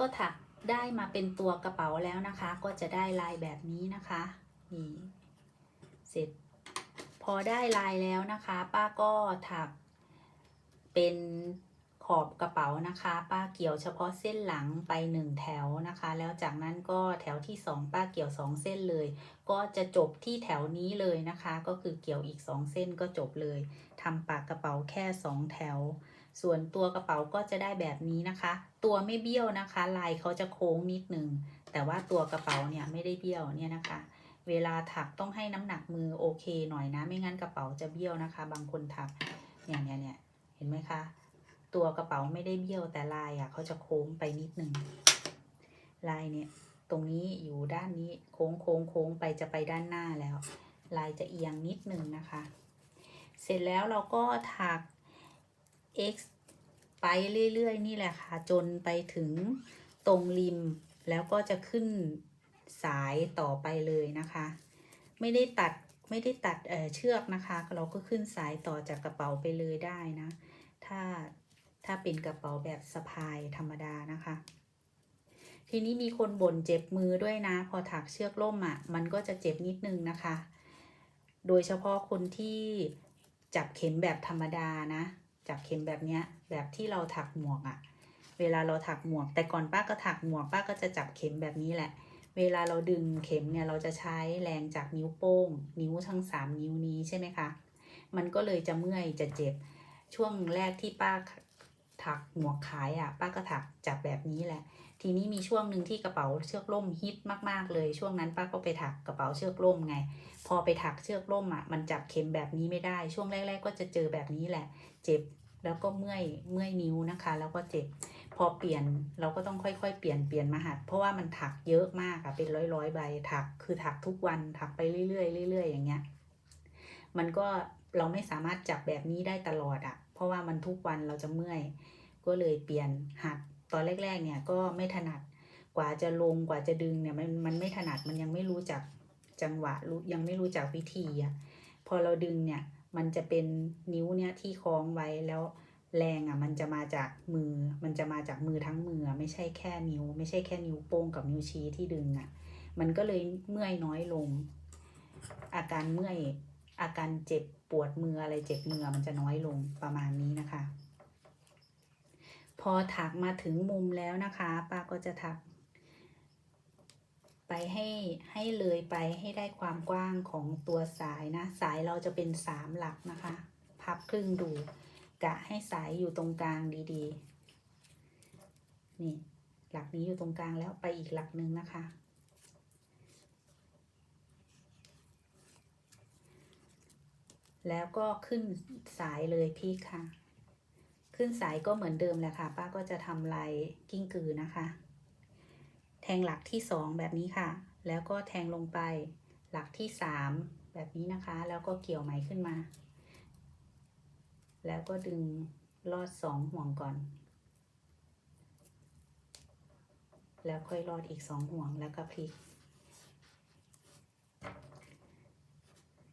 ก็ถักได้มาเป็นตัวกระเป๋าแล้วนะคะ ก็จะได้ลายแบบนี้นะคะนี่เสร็จ พอได้ลายแล้วนะคะ ป้าก็ถักเป็นขอบกระเป๋านะคะ ป้าเกี่ยวเฉพาะเส้นหลังไปหนึ่งแถวนะคะ แล้วจากนั้นก็แถวที่สองป้าเกี่ยวสองเส้นเลย ก็จะจบที่แถวนี้เลยนะคะ ก็คือเกี่ยวอีกสองเส้นก็จบเลยทำปากกระเป๋าแค่สองแถว ส่วนตัวกระเป๋าก็จะได้แบบนี้นะคะ ตัวไม่เบี้ยวนะคะ ลายเขาจะโค้งนิดนึง แต่ว่าตัวกระเป๋าเนี่ยไม่ได้เบี้ยวเนี่ยนะคะ เวลาถักต้องให้น้ำหนักมือโอเคหน่อยนะ ไม่งั้นกระเป๋าจะเบี้ยวนะคะ บางคนถักเนี่ยเนี่ยเนี่ยเห็นไหมคะ ตัวกระเป๋าไม่ได้เบี้ยวแต่ลายอะเขาจะโค้งไปนิดนึง ลายเนี่ยตรงนี้อยู่ด้านนี้โค้งโค้งโค้งไปจะไปด้านหน้าแล้ว ลายจะเอียงนิดนึงนะคะ เสร็จแล้วเราก็ถัก x ไปเรื่อยๆ นี่แหละค่ะ จนไปถึงตรงริม แล้วก็จะขึ้นสายต่อไปเลยนะคะ ไม่ได้ตัดไม่ได้ตัดเอ่อเชือกนะคะ เราก็ขึ้นสายต่อจากกระเป๋าไปเลยได้นะ ถ้าถ้าเป็นกระเป๋าแบบสะพายธรรมดานะคะ ทีนี้มีคนบ่นเจ็บมือด้วยนะ พอถักเชือกล่มอะ่ะ มันก็จะเจ็บนิดนึงนะคะ โดยเฉพาะคนที่จับเข็มแบบธรรมดานะ จับเข็มแบบเนี้ยแบบที่เราถักหมวกอะ่ะ เวลาเราถักหมวก แต่ก่อนป้าก็ถักหมวกป้าก็จะจับเข็มแบบนี้แหละ เวลาเราดึงเข็มเนี่ยเราจะใช้แรงจากนิ้วโป้ง นิ้วทั้งสามนิ้วนี้ใช่ไหมคะ มันก็เลยจะเมื่อยจะเจ็บ ช่วงแรกที่ป้าถักหมวกขายอะ่ะ ป้าก็ถักจับแบบนี้แหละ ทีนี้มีช่วงหนึ่งที่กระเป๋าเชือกล่มฮิตมาก ๆ เลย ช่วงนั้นป้าก็ไปถักกระเป๋าเชือกล่มไง พอไปถักเชือกล่มอะมันจับเข็มแบบนี้ไม่ได้ ช่วงแรก ๆ ก็จะเจอแบบนี้แหละ เจ็บแล้วก็เมื่อยเมื่อยนิ้วนะคะ แล้วก็เจ็บพอเปลี่ยนเราก็ต้องค่อยๆ เปลี่ยนเปลี่ยนมาหัดเพราะว่ามันถักเยอะมากอะเป็นร้อยๆใบถักคือถักทุกวันถักไปเรื่อยๆเรื่อยๆอย่างเงี้ยมันก็เราไม่สามารถจับแบบนี้ได้ตลอดอะเพราะว่ามันทุกวันเราจะเมื่อย ก็เลยเปลี่ยนหัดตอนแรกๆเนี่ยก็ไม่ถนัดกว่าจะลงกว่าจะดึงเนี่ยมันมันไม่ถนัดมันยังไม่รู้จัก จังหวะรู้ยังไม่รู้จักวิธีอะพอเราดึงเนี่ยมันจะเป็นนิ้วเนี่ยที่คล้องไว้แล้วแรงอะมันจะมาจากมือ มันจะมาจากมือทั้งมือไม่ใช่แค่นิ้ว ไม่ใช่แค่นิ้วโป้งกับนิ้วชี้ที่ดึงอะมันก็เลยเมื่อยน้อยลง อาการเมื่อยอาการเจ็บปวดมืออะไรเจ็บมือมันจะน้อยลงประมาณนี้นะคะ พอถักมาถึงมุมแล้วนะคะป้าก็จะถัก ไปให้ให้เลยไปให้ได้ความกว้างของตัวสายนะ สายเราจะเป็นสามหลักนะคะ พับครึ่งดู กะให้สายอยู่ตรงกลางดีๆ นี่ หลักนี้อยู่ตรงกลางแล้วไปอีกหลักหนึ่งนะคะ แล้วก็ขึ้นสายเลยพี่ค่ะ ขึ้นสายก็เหมือนเดิมแหละค่ะ ป้าก็จะทำลายกิ้งกือนะคะ แทงหลักที่สองแบบนี้ค่ะ แล้วก็แทงลงไปหลักที่สามแบบนี้นะคะ แล้วก็เกี่ยวไหมขึ้นมา แล้วก็ดึงลอดสองห่วงก่อน แล้วค่อยลอดอีกสองห่วงแล้วก็พลิก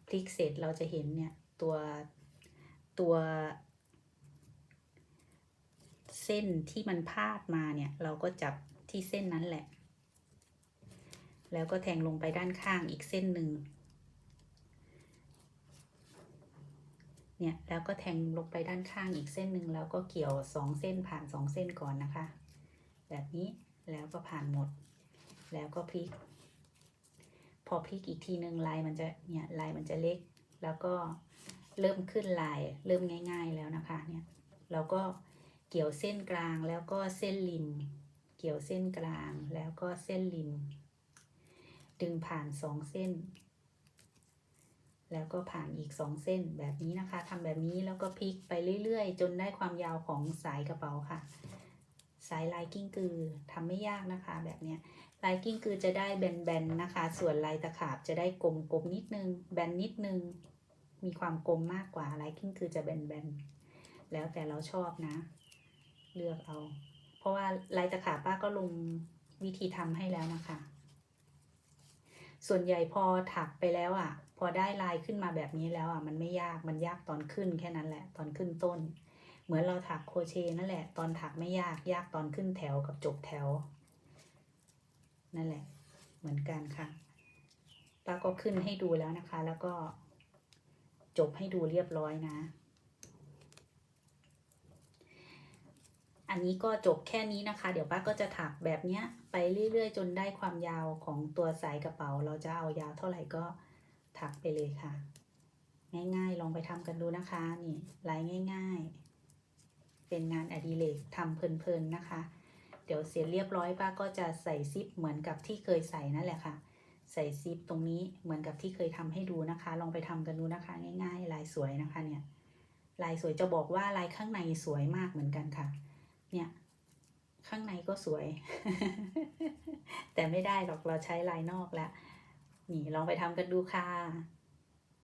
พลิกเสร็จเราจะเห็นเนี่ย ตัวตัวเส้นที่มันพาดมาเนี่ย เราก็จับที่เส้นนั้นแหละ แล้วก็แทงลงไปด้านข้างอีกเส้นหนึ่ง เนี่ย แล้วก็แทงลงไปด้านข้างอีกเส้นหนึ่งแล้วก็เกี่ยวสองเส้นผ่านสองเส้นก่อนนะคะ แบบนี้แล้วก็ผ่านหมด แล้วก็พลิก พอพลิกอีกทีหนึ่งลายมันจะ เนี่ยลายมันจะเล็ก แล้วก็เริ่มขึ้นลายเริ่มง่าย ๆแล้วนะคะ เนี่ยเราก็เกี่ยวเส้นกลางแล้วก็เส้นริม เกี่ยวเส้นกลางแล้วก็เส้นริม ดึงผ่านสองเส้น แล้วก็ผ่านอีกสองเส้นแบบนี้นะคะทำแบบนี้แล้วก็พลิกไปเรื่อยๆ จนได้ความยาวของสายกระเป๋าค่ะ สายลายกิ้งกือทำไม่ยากนะคะ แบบเนี้ยลายกิ้งกือจะได้แบนๆนะคะ ส่วนลายตะขาบจะได้กลมๆนิดนึง แบนนิดนึง มีความกลมมากกว่าลายกิ้งกือจะแบนๆแล้วแต่เราชอบนะ เลือกเอา เพราะว่าลายตะขาบป้าก็ลงวิธีทำให้แล้วนะคะ ส่วนใหญ่พอถักไปแล้วอะ พอได้ลายขึ้นมาแบบนี้แล้วอะมันไม่ยากมันยากตอนขึ้นแค่นั้นแหละ ตอนขึ้นต้น เหมือนเราถักโครเชนั่นแหละ ตอนถักไม่ยากยากตอนขึ้นแถวกับจบแถว นั่นแหละ เหมือนกันค่ะป้าก็ขึ้นให้ดูแล้วนะคะ แล้วก็จบให้ดูเรียบร้อยนะ อันนี้ก็จบแค่นี้นะคะ เดี๋ยวป้าก็จะถักแบบเนี้ยไปเรื่อยๆ จนได้ความยาวของตัวสายกระเป๋า เราจะเอายาวเท่าไหร่ก็ถักไปเลยค่ะ ง่ายๆ ลองไปทำกันดูนะคะ นี่ลายง่าย ๆ เป็นงานอดิเรกทำเพลินๆนะคะ เดี๋ยวเสร็จเรียบร้อยป้าก็จะใส่ซิปเหมือนกับที่เคยใส่นั่นแหละค่ะ ใส่ซิปตรงนี้เหมือนกับที่เคยทำให้ดูนะคะ ลองไปทำกันดูนะคะ ง่าย ๆ ลายสวยนะคะเนี่ยลายสวยจะบอกว่าลายข้างในสวยมากเหมือนกันค่ะ เนี่ย ข้างในก็สวย แต่ไม่ได้หรอกเราใช้ลายนอกแล้วนี่ลองไปทำกันดูค่ะ